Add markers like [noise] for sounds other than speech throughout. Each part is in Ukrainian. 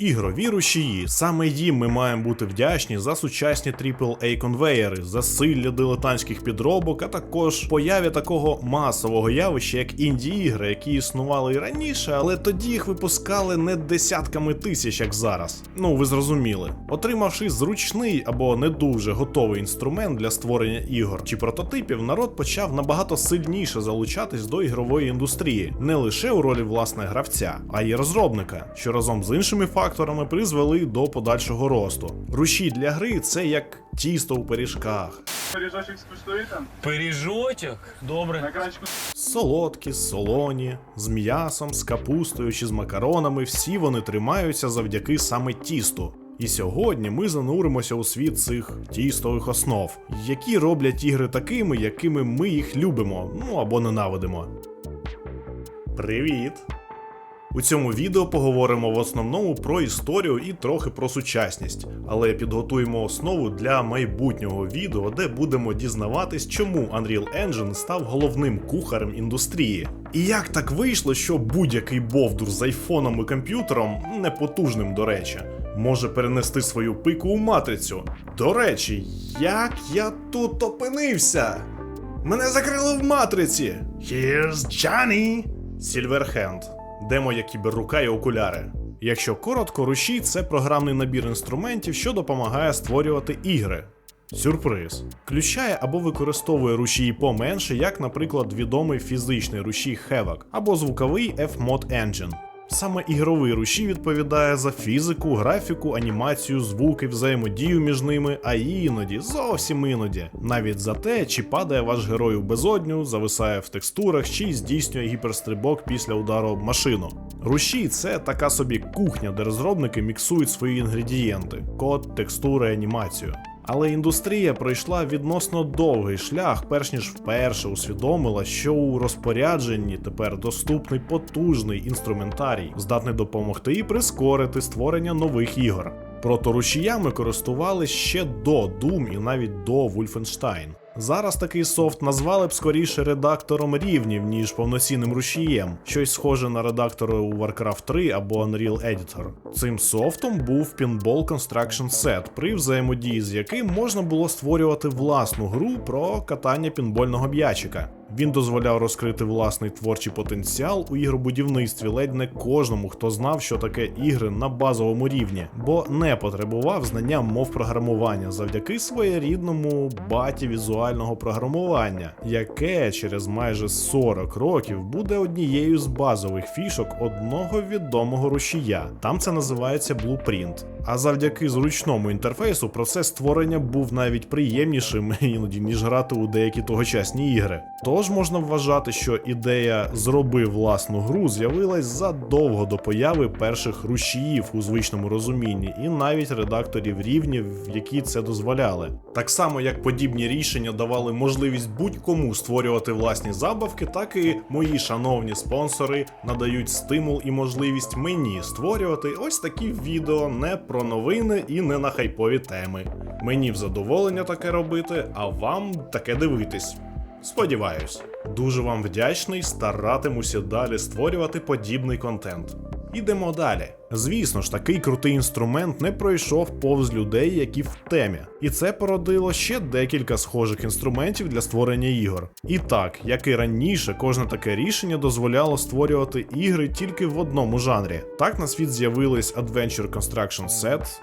Ігрові рушії. Саме їм ми маємо бути вдячні за сучасні AAA конвеєри, засилля дилетантських підробок, а також появі такого масового явища, як інді-ігри, які існували і раніше, але тоді їх випускали не десятками тисяч, як зараз. Ну, ви зрозуміли. Отримавши зручний або не дуже готовий інструмент для створення ігор чи прототипів, народ почав набагато сильніше залучатись до ігрової індустрії, не лише у ролі власне гравця, а й розробника, що разом з іншими факторами призвели до подальшого росту. Рушій для гри це як тісто у пиріжках. Пиріжочок скуштуєте? Пиріжочок? Добре. На Солодкі, солоні, з м'ясом, з капустою чи з макаронами, всі вони тримаються завдяки саме тісту. І сьогодні ми зануримося у світ цих тістових основ, які роблять ігри такими, якими ми їх любимо, ну або ненавидимо. Привіт! У цьому відео поговоримо в основному про історію і трохи про сучасність, але підготуємо основу для майбутнього відео, де будемо дізнаватись, чому Unreal Engine став головним кухарем індустрії. І як так вийшло, що будь-який бовдур з айфоном і комп'ютером, непотужним до речі, може перенести свою пику у матрицю. До речі, як я тут опинився? Мене закрили в матриці. Here's Johnny! Silverhand. Де моя кіберрука і окуляри. Якщо коротко, рушій це програмний набір інструментів, що допомагає створювати ігри. Сюрприз. Включає або використовує рушії поменше, як, наприклад, відомий фізичний рушій Havoc або звуковий F-Mod Engine. Саме ігровий рушій відповідає за фізику, графіку, анімацію, звуки, взаємодію між ними, а іноді, зовсім іноді, навіть за те, чи падає ваш герой у безодню, зависає в текстурах, чи здійснює гіперстрибок після удару об машину. Рушій це така собі кухня, де розробники міксують свої інгредієнти: код, текстури, анімацію. Але індустрія пройшла відносно довгий шлях, перш ніж вперше усвідомила, що у розпорядженні тепер доступний потужний інструментарій, здатний допомогти і прискорити створення нових ігор. Проторушіями користувалися ще до Doom і навіть до Wolfenstein. Зараз такий софт назвали б скоріше редактором рівнів, ніж повноцінним рушієм, щось схоже на редактори у Warcraft 3 або Unreal Editor. Цим софтом був Pinball Construction Set, при взаємодії з яким можна було створювати власну гру про катання пінбольного м'ячика. Він дозволяв розкрити власний творчий потенціал у ігробудівництві ледь не кожному, хто знав, що таке ігри на базовому рівні, бо не потребував знання мов програмування завдяки своєрідному баті візуального програмування, яке через майже 40 років буде однією з базових фішок одного відомого рушія. Там це називається Blueprint. А завдяки зручному інтерфейсу процес створення був навіть приємнішим іноді, ніж грати у деякі тогочасні ігри. Тож можна вважати, що ідея зроби власну гру з'явилась задовго до появи перших рушіїв у звичному розумінні, і навіть редакторів рівнів, які це дозволяли. Так само як подібні рішення давали можливість будь-кому створювати власні забавки, так і мої шановні спонсори надають стимул і можливість мені створювати ось такі відео не про новини і не на хайпові теми. Мені в задоволення таке робити, а вам таке дивитись. Сподіваюсь, дуже вам вдячний, старатимуся далі створювати подібний контент. Ідемо далі. Звісно ж, такий крутий інструмент не пройшов повз людей, які в темі, і це породило ще декілька схожих інструментів для створення ігор. І так, як і раніше, кожне таке рішення дозволяло створювати ігри тільки в одному жанрі. Так на світ з'явились Adventure Construction Set,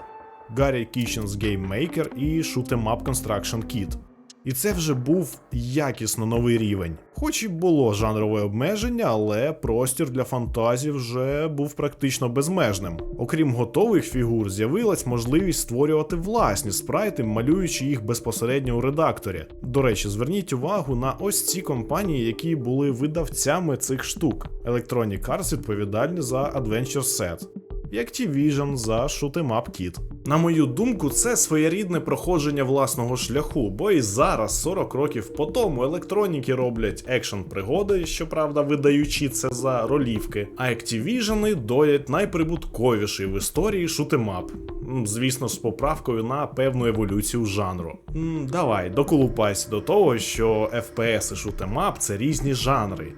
Gary Kitchen's Game Maker і Shoot'em Up Construction Kit. І це вже був якісно новий рівень. Хоч і було жанрове обмеження, але простір для фантазії вже був практично безмежним. Окрім готових фігур, з'явилась можливість створювати власні спрайти, малюючи їх безпосередньо у редакторі. До речі, зверніть увагу на ось ці компанії, які були видавцями цих штук. Electronic Arts відповідальні за Adventure Set Activision за Shoot'em Kit. На мою думку, це своєрідне проходження власного шляху, бо і зараз, 40 років по тому, електроніки роблять екшн пригоди, щоправда, видаючи це за ролівки, а Activision доять найприбутковіший в історії шутемап. Звісно, з поправкою на певну еволюцію жанру. Давай, доколупайся до того, що FPS і шутемап це різні жанри.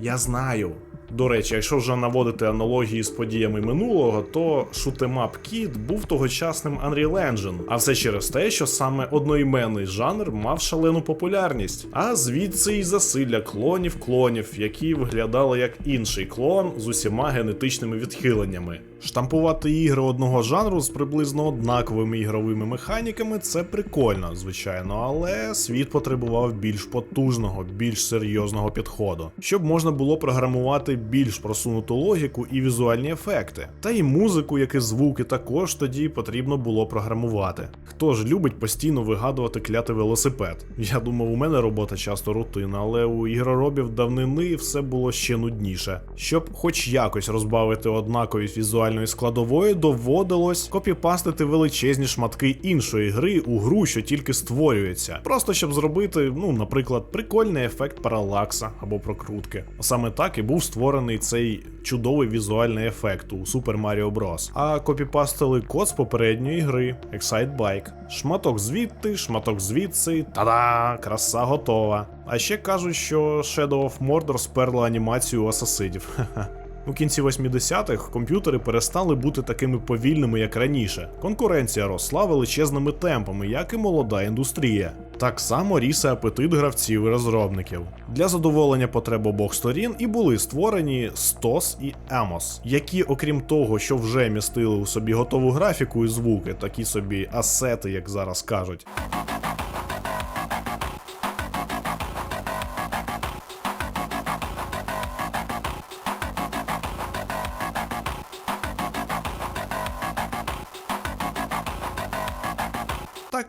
Я знаю. До речі, якщо вже наводити аналогії з подіями минулого, то Up Kid був тогочасним Unreal Engine, а все через те, що саме одноіменний жанр мав шалену популярність, а звідси й засилля клонів клонів, які виглядали як інший клон з усіма генетичними відхиленнями. Штампувати ігри одного жанру з приблизно однаковими ігровими механіками це прикольно, звичайно, але світ потребував більш потужного, більш серйозного підходу, щоб можна було програмувати більш просунуту логіку і візуальні ефекти. Та й музику, як і звуки, також тоді потрібно було програмувати. Хто ж любить постійно вигадувати клятий велосипед? Я думав, у мене робота часто рутина, але у ігроробів давнини все було ще нудніше. Щоб хоч якось розбавити однаковість візуальної складової, доводилось копіпастити величезні шматки іншої гри у гру, що тільки створюється. Просто щоб зробити, ну, наприклад, прикольний ефект паралакса або прокрутки. Саме так і був створений цей чудовий візуальний ефект у Super Mario Bros. А копіпастили код з попередньої гри Excite Bike. Шматок звідти, шматок звідси, та-да, краса готова. А ще кажуть, що Shadow of Mordor сперла анімацію асасидів. [laughs] У кінці 80-х комп'ютери перестали бути такими повільними, як раніше. Конкуренція росла величезними темпами, як і молода індустрія. Так само ріс і апетит гравців і розробників. Для задоволення потреб обох сторін і були створені STOS і ЕМОС, які, окрім того, що вже містили у собі готову графіку і звуки, такі собі асети, як зараз кажуть.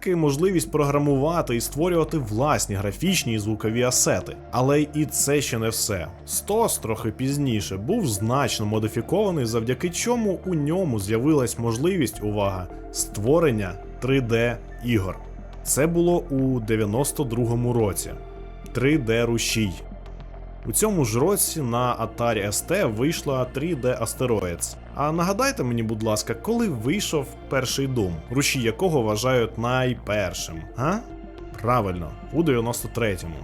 Так і можливість програмувати і створювати власні графічні і звукові асети. Але і це ще не все. Стос трохи пізніше був значно модифікований, завдяки чому у ньому з'явилась можливість, увага, створення 3D ігор. Це було у 92-му році. 3D рушій. У цьому ж році на Atari ST вийшла 3D Asteroids. А нагадайте мені, будь ласка, коли вийшов перший Doom, руші якого вважають найпершим, а? Правильно, у 93-му.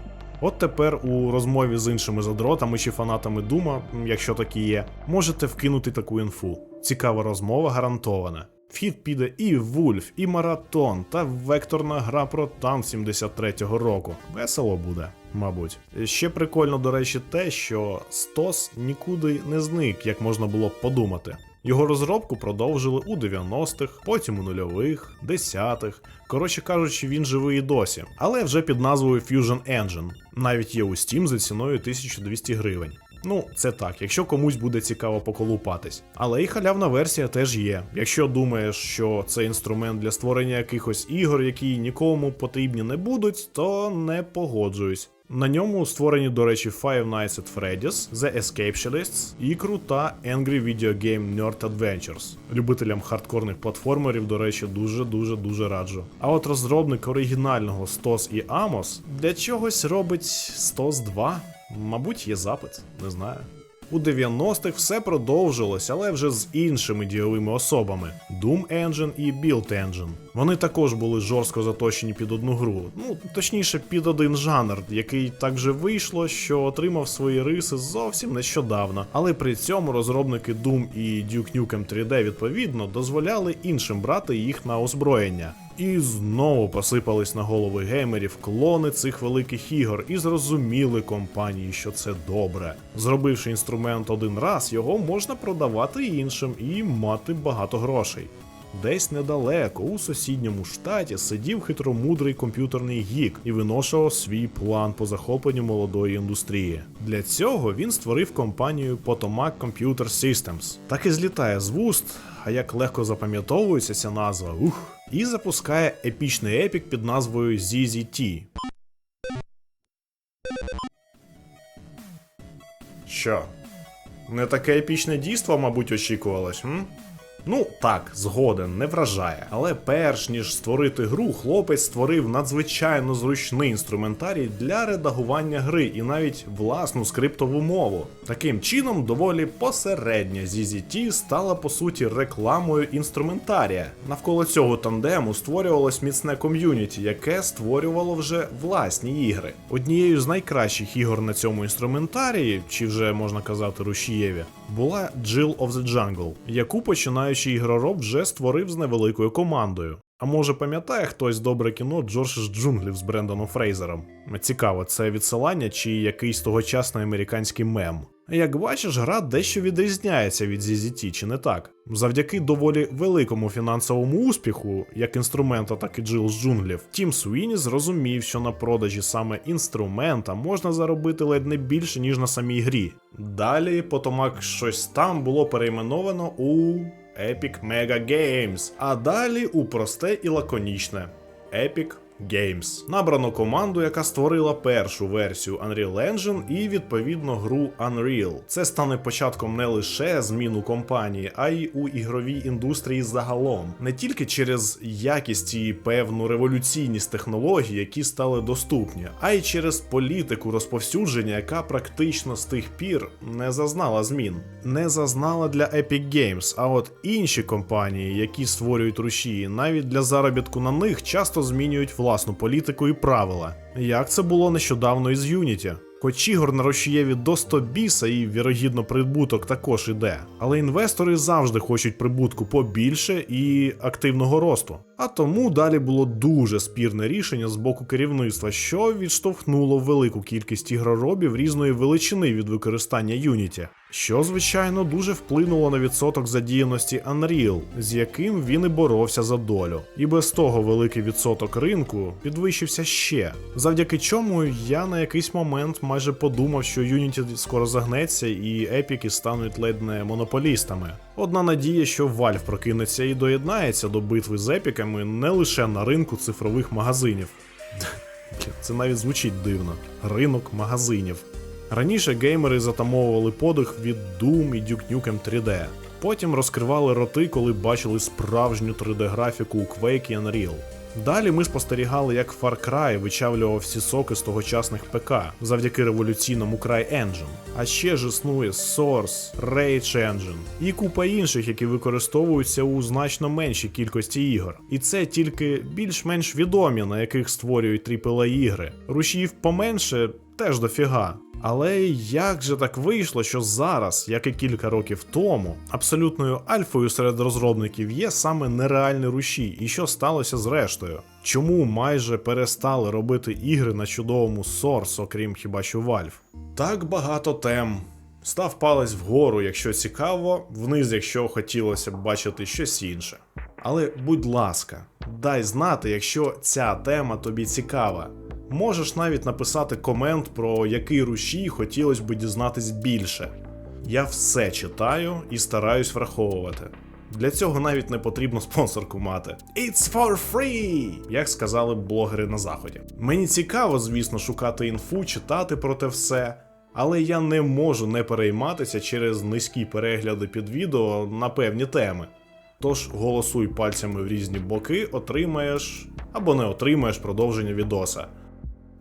От тепер у розмові з іншими задротами чи фанатами Дума, якщо такі є, можете вкинути таку інфу. Цікава розмова гарантована. Вхід піде і Вульф, і Маратон, та векторна гра про танк 73-го року. Весело буде, мабуть. Ще прикольно, до речі, те, що Стос нікуди не зник, як можна було б подумати. Його розробку продовжили у 90-х, потім у нульових, десятих. Коротше кажучи, він живий і досі, але вже під назвою Fusion Engine. Навіть є у Steam за ціною 1200 гривень. Ну, це так, якщо комусь буде цікаво поколупатись. Але і халявна версія теж є. Якщо думаєш, що це інструмент для створення якихось ігор, які нікому потрібні не будуть, то не погоджуюсь. На ньому створені, до речі, Five Nights at Freddy's, The Escape Escapalists і крута Angry Video Game Nerd Adventures. Любителям хардкорних платформерів, до речі, дуже-дуже дуже раджу. А от розробник оригінального STOS і Amos для чогось робить STOS 2. Мабуть, є запит, не знаю. У 90-х все продовжилось, але вже з іншими дієвими особами Doom Engine і Build Engine. Вони також були жорстко заточені під одну гру, ну точніше, під один жанр, який так же вийшло, що отримав свої риси зовсім нещодавно. Але при цьому розробники Doom і Duke Nukem 3D відповідно дозволяли іншим брати їх на озброєння. І знову посипались на голови геймерів клони цих великих ігор і зрозуміли компанії, що це добре. Зробивши інструмент один раз, його можна продавати іншим і мати багато грошей. Десь недалеко, у сусідньому штаті, сидів хитромудрий комп'ютерний гік і виношував свій план по захопленню молодої індустрії. Для цього він створив компанію Potomac Computer Systems. Так і злітає з вуст, а як легко запам'ятовується ця назва, ух, і запускає епічний епік під назвою ZZT. Що? Не таке епічне дійство, мабуть, очікувалось, м? Ну так, згоден, не вражає. Але перш ніж створити гру, хлопець створив надзвичайно зручний інструментарій для редагування гри і навіть власну скриптову мову. Таким чином, доволі посередня ZZT стала по суті рекламою інструментарія. Навколо цього тандему створювалось міцне ком'юніті, яке створювало вже власні ігри. Однією з найкращих ігор на цьому інструментарії, чи вже можна казати рушієві, була Jill of the Jungle, яку починаючий ігророб вже створив з невеликою командою. А може пам'ятає хтось добре кіно Джордж з джунглів з Бренданом Фрейзером? Цікаво, це відсилання чи якийсь тогочасний американський мем. Як бачиш, гра дещо відрізняється від ZZT, чи не так? Завдяки доволі великому фінансовому успіху, як інструмента, так і джил з джунглів, Тім Суїні зрозумів, що на продажі саме інструмента можна заробити ледь не більше, ніж на самій грі. Далі потомак щось там було перейменовано у Epic Mega Games, а далі у просте і лаконічне. Epic Games. Набрано команду, яка створила першу версію Unreal Engine і відповідно гру Unreal. Це стане початком не лише зміну компанії, а й у ігровій індустрії загалом, не тільки через якість і певну революційність технологій, які стали доступні, а й через політику розповсюдження, яка практично з тих пір не зазнала змін. Не зазнала для Epic Games, а от інші компанії, які створюють рушії, навіть для заробітку на них часто змінюють власну політику і правила. Як це було нещодавно із Unity. Хоч ігор на рушієві до 100 біса і, вірогідно, прибуток також іде. Але інвестори завжди хочуть прибутку побільше і активного росту. А тому далі було дуже спірне рішення з боку керівництва, що відштовхнуло велику кількість ігроробів різної величини від використання Unity. Що, звичайно, дуже вплинуло на відсоток задіяності Unreal, з яким він і боровся за долю. І без того великий відсоток ринку підвищився ще. Завдяки чому я на якийсь момент майже подумав, що Unity скоро загнеться і епіки стануть ледь не монополістами. Одна надія, що Valve прокинеться і доєднається до битви з епіками не лише на ринку цифрових магазинів. Це навіть звучить дивно. Ринок магазинів. Раніше геймери затамовували подих від Doom і Duke Nukem 3D. Потім розкривали роти, коли бачили справжню 3D-графіку у Quake і Unreal. Далі ми спостерігали, як Far Cry вичавлював всі соки з тогочасних ПК завдяки революційному CryEngine. А ще ж існує Source, Rage Engine і купа інших, які використовуються у значно меншій кількості ігор. І це тільки більш-менш відомі, на яких створюють AAA ігри. Рушіїв поменше теж дофіга. Але як же так вийшло, що зараз, як і кілька років тому, абсолютною альфою серед розробників є саме нереальний рушій, і що сталося з рештою? Чому майже перестали робити ігри на чудовому Source, окрім хіба що Valve? Так багато тем. Став палець вгору, якщо цікаво, вниз, якщо хотілося б бачити щось інше. Але будь ласка, дай знати, якщо ця тема тобі цікава. Можеш навіть написати комент, про який рушій хотілося б дізнатись більше. Я все читаю і стараюсь враховувати. Для цього навіть не потрібно спонсорку мати. It's for free! як сказали блогери на заході. Мені цікаво, звісно, шукати інфу, читати про те все. Але я не можу не перейматися через низькі перегляди під відео на певні теми. Тож голосуй пальцями в різні боки, отримаєш або не отримаєш продовження відоса.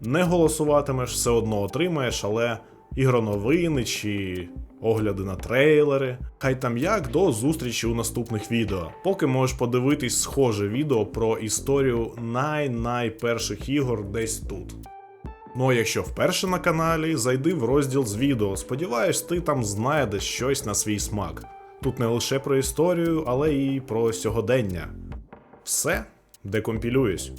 Не голосуватимеш, все одно отримаєш, але ігроновини чи огляди на трейлери. Хай там як до зустрічі у наступних відео. Поки можеш подивитись схоже відео про історію най-найперших ігор десь тут. Ну а якщо вперше на каналі, зайди в розділ з відео. Сподіваюсь, ти там знайдеш щось на свій смак. Тут не лише про історію, але і про сьогодення. Все, декомпілююсь.